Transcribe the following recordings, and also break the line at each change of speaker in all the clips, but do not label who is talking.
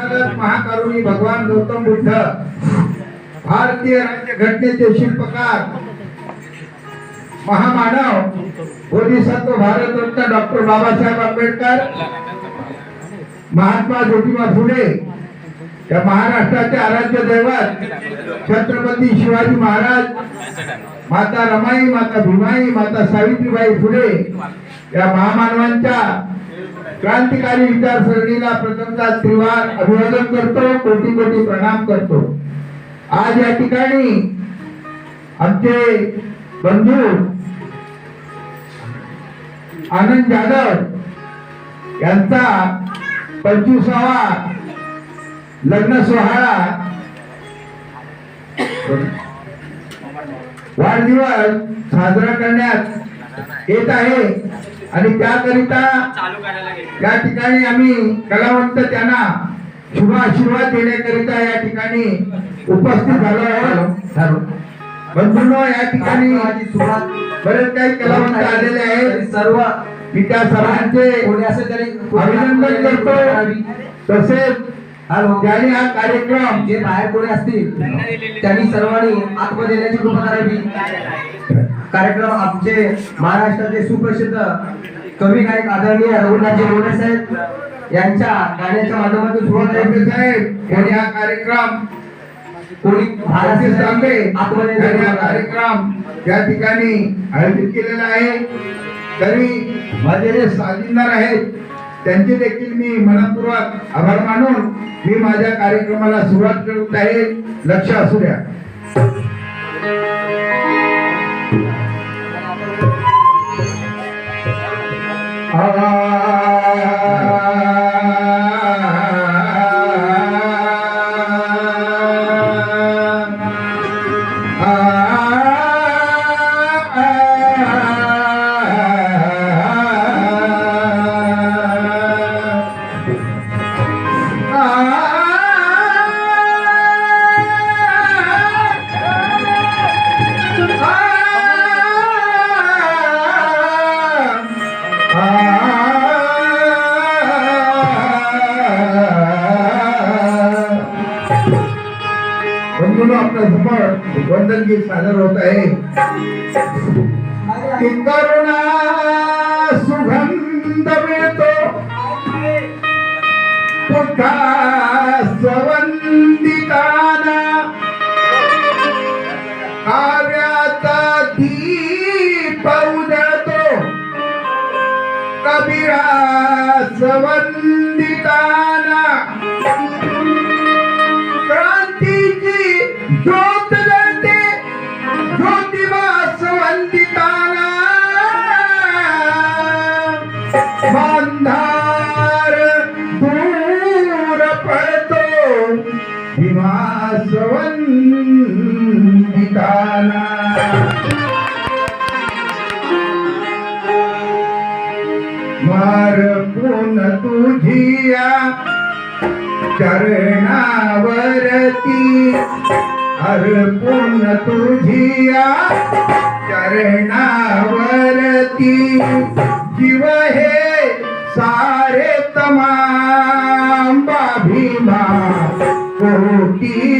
भारत महाकारुणी भगवान गौतम बुद्ध भारतीय राज्य घटनेचे शिल्पकार महामानव बोधिसत्व भारतरत्न डॉक्टर बाबासाहेब आंबेडकर महात्मा ज्योतिबा फुले या महाराष्ट्राचे आराध्य दैवत छत्रपती शिवाजी महाराज माता रमाई माता भीमाई माता सावित्रीबाई फुले या महामानवांच्या क्रांतिकारी विचारसरणीला प्रथमचा त्रिवार अभिवादन करतो कोटी कोटी प्रणाम करतो. आज या ठिकाणी आमचे बंधू आनंद जाधव यांचा पंचवीसावा लग्न सोहळा वाढदिवस साजरा करण्यात येत आहे. आणि त्याकरिता या ठिकाणी आम्ही कलावंत त्यांना शुभ आशीर्वाद देण्याकरिता या ठिकाणी उपस्थित झालो आहोत. बंधूंनो या ठिकाणी बरेच काही कलावंत आलेले आहेत.
सर्व
मी त्या सर्वांचे अभिनंदन करतो. तसेच
हॅलो
ज्यांनी हा कार्यक्रम
जे बाहेर कोणी असतील त्यांनी सर्वांनी आत्महत्या देण्याची कृपा करावी. कार्यक्रम आमचे महाराष्ट्राचे सुप्रसिद्ध कवी गायक आदरणीय रघुनाथजी लोणे साहेब यांच्या गाण्याच्या माध्यमातून सुरुवात
रवी
आहे.
साहेब यांनी हा कार्यक्रम
कोणी
भारतीय
आत्महत्या
यांनी हा कार्यक्रम या ठिकाणी आयोजित केलेला आहे. तरी माझे जे साथीदार आहेत त्यांचे देखील मी मनपूर्वक आभार मानून मी माझ्या कार्यक्रमाला सुरुवात करत आहे लक्ष असू द्या बंधूंनो आपल्यासमोर वंदन गीत सादर होत आहे. करुणा सुगंध मिळतो. पुठा सवंदिताना काव्याचा दीप उजळतो. कबीरा सवंदिताना सवंदिताना तुझिया चरणावरती. अर्पून तुझिया चरणावरती. जीव हे सारे तमाम भीमा कोटी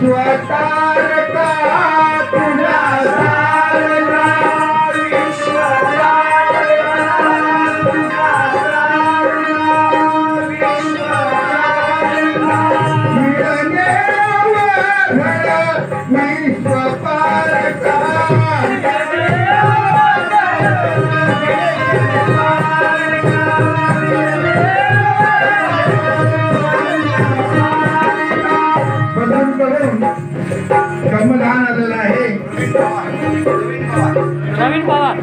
Sua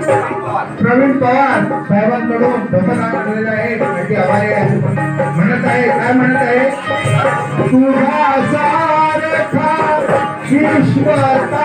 प्रवीण पवार
प्रवीण पवार साहेबांकडून धमदान आलेलं आहे त्याची आभारी आहे. म्हणत आहे काय म्हणत आहे? तुझा सारखा विश्वतारखा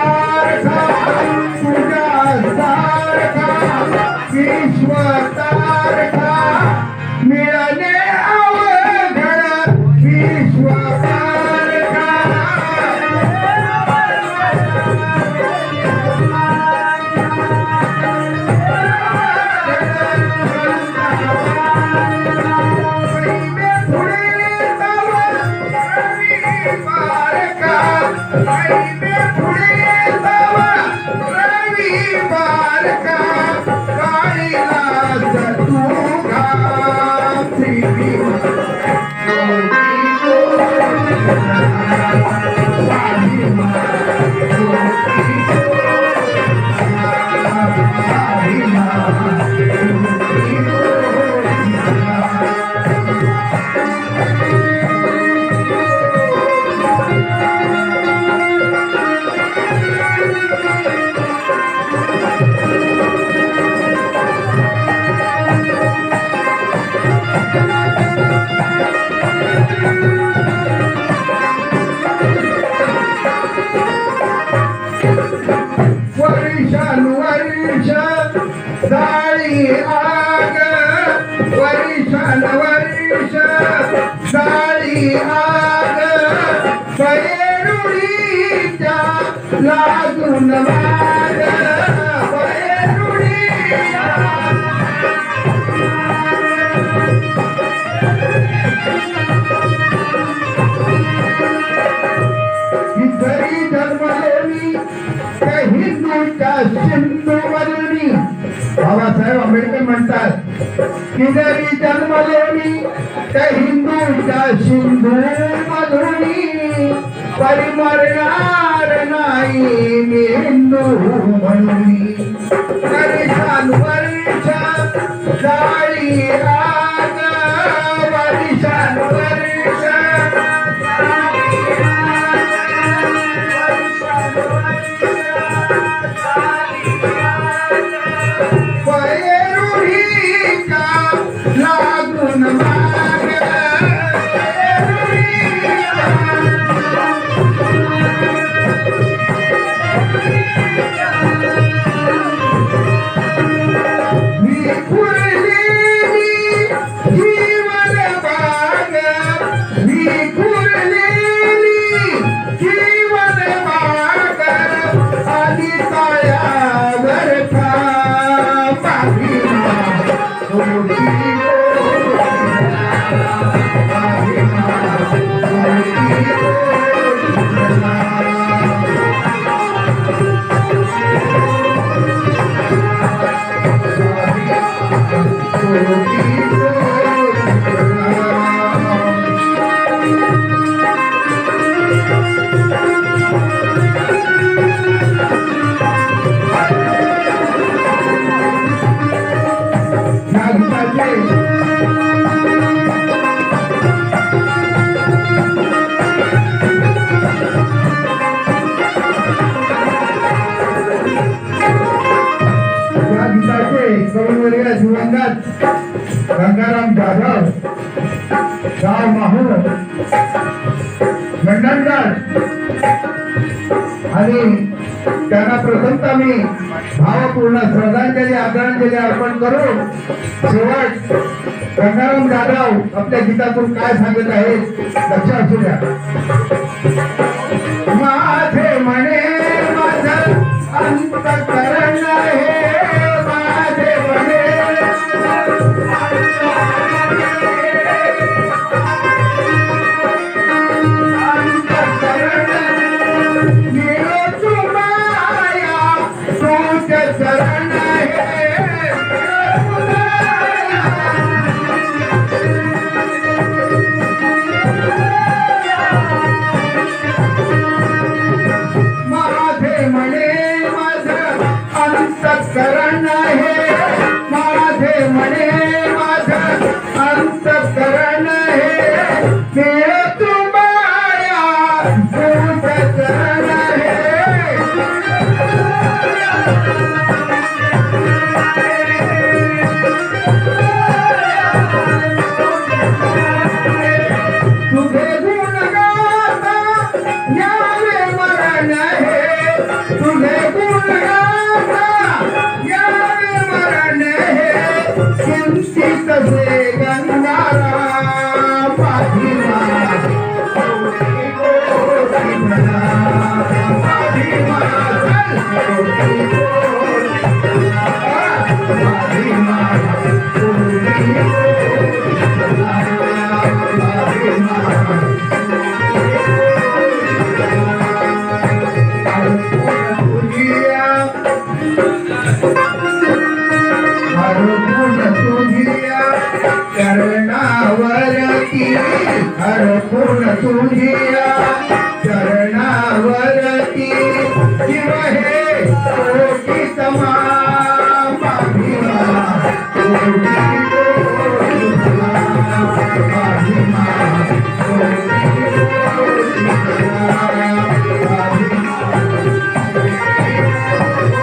Thank you. लागून माग बाबासाहेब आंबेडकर म्हणतात की जरी जन्मलेली त्या हिंदूच्या सिंधू పరిమరనారనాయి నిన్ను మణి కరిసాను వరిచ దాయి ఆ गीताचे कवनवर्ग दिवंगत गंगाराम जाधव गाव माहू मंडणगड. आणि त्यांना प्रथमतः मी भावपूर्ण श्रद्धांजली आदरांजली अर्पण करू शेवट गंगाराम जाधव आपल्या गीतातून काय सांगत आहेत लक्ष असू द्या तुझे चरणावरती हर पूर्ण तुझी?